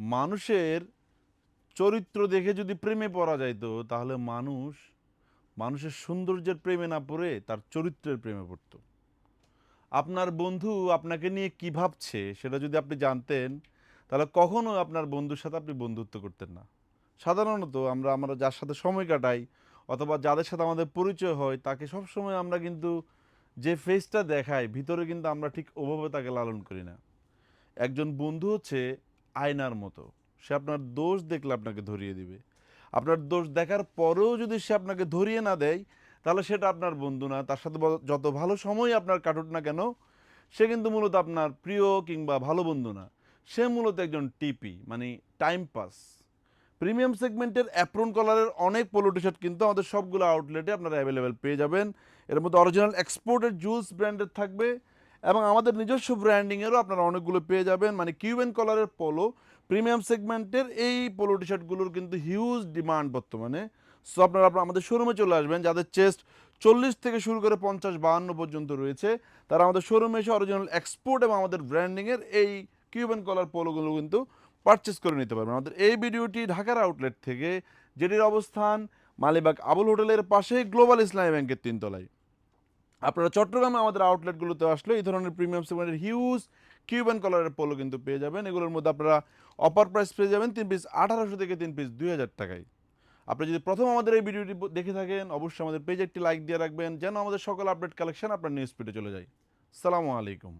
মানুষের চরিত্র দেখে যদি প্রেমে পড়া যাইতো, তাহলে মানুষ, মানুষের সৌন্দর্যের প্রেমে না পড়ে, তার চরিত্রের প্রেমে পড়তো। আপনার বন্ধু আপনাকে নিয়ে কি ভাবছে, সেটা যদি আপনি জানতেন, তাহলে কখনো আপনার বন্ধুর সাথে আপনি বন্ধুত্ব করতেন না। সাধারণত আমরা আমরা যার সাথে সময় কাটাই, অথবা যাদের সাথে আমাদের পরিচয় হয়, তাকে সবসময় আমরা কিন্তু যে ফেসটা দেখাই, ভিতরে কিন্তু আমরা ঠিক ওভাবে তাকে লালন করি না। একজন বন্ধু হচ্ছে আয়নার মতো। সে আপনার দোষ দেখলে আপনাকে ধরিয়ে দিবে। আপনার দোষ দেখার পরেও যদি সে আপনাকে ধরিয়ে না দেয়, তাহলে সেটা আপনার বন্ধু না। তার সাথে যত ভালো সময় আপনার কাটুক না কেন, সে কিন্তু মূলত আপনার প্রিয় কিংবা ভালো বন্ধু না। সে মূলত একজন টিপি মানে টাইম পাস প্রিমিয়াম সেগমেন্টের অ্যাপ্রন কলারের অনেক পোলো টি শার্ট কিন্তু আমাদের সবগুলো আউটলেটে আপনারা অ্যাভেলেবেল পেয়ে যাবেন। এর মধ্যে অরিজিনাল এক্সপোর্টেড জুলস ব্র্যান্ডের থাকবে। এবং আমাদের নিজস্ব ব্র্যান্ডিংয়েরও আপনারা অনেকগুলো পেয়ে যাবেন। মানে কিউবেন কলারের পোলো প্রিমিয়াম সেগমেন্টের এই পোলো টি শার্টগুলোর কিন্তু হিউজ ডিমান্ড বর্তমানে। সো আপনারা আপনারা, আমাদের শোরুমে চলে আসবেন, যাদের চেস্ট চল্লিশ থেকে শুরু করে পঞ্চাশ বাহান্ন পর্যন্ত রয়েছে, তারা আমাদের শোরুমে এসে অরিজিনাল এক্সপোর্ট এবং আমাদের ব্র্যান্ডিংয়ের এই কিউবেন কলার পোলোগুলো কিন্তু পারচেস করে নিতে পারবেন। আমাদের এই ভিডিওটি ঢাকার আউটলেট থেকে যেটির অবস্থান, মালিবাগ আবুল হোটেলের পাশেই গ্লোবাল ইসলামী ব্যাংকের তিনতলায়। আপনারা চট্টগ্রামে আমাদের আউটলেটগুলোতে আসলে এই ধরনের প্রিমিয়াম সেগমেন্টের হিউজ কিউবেন কালারের পোলো কিন্তু পেয়ে যাবেন। এগুলোর মধ্যে আপনারা অপার প্রাইস পেয়ে যাবেন তিন পিস আঠারোশো থেকে তিন পিস দুই হাজার টাকায়। আপনি যদি প্রথম আমাদের এই ভিডিওটি দেখে থাকেন, অবশ্যই আমাদের পেজে একটি লাইক দিয়ে রাখবেন, যেন আমাদের সকল আপডেট কালেকশন আপনার নিউজ পিটে চলে যায়। সালামু আলাইকুম।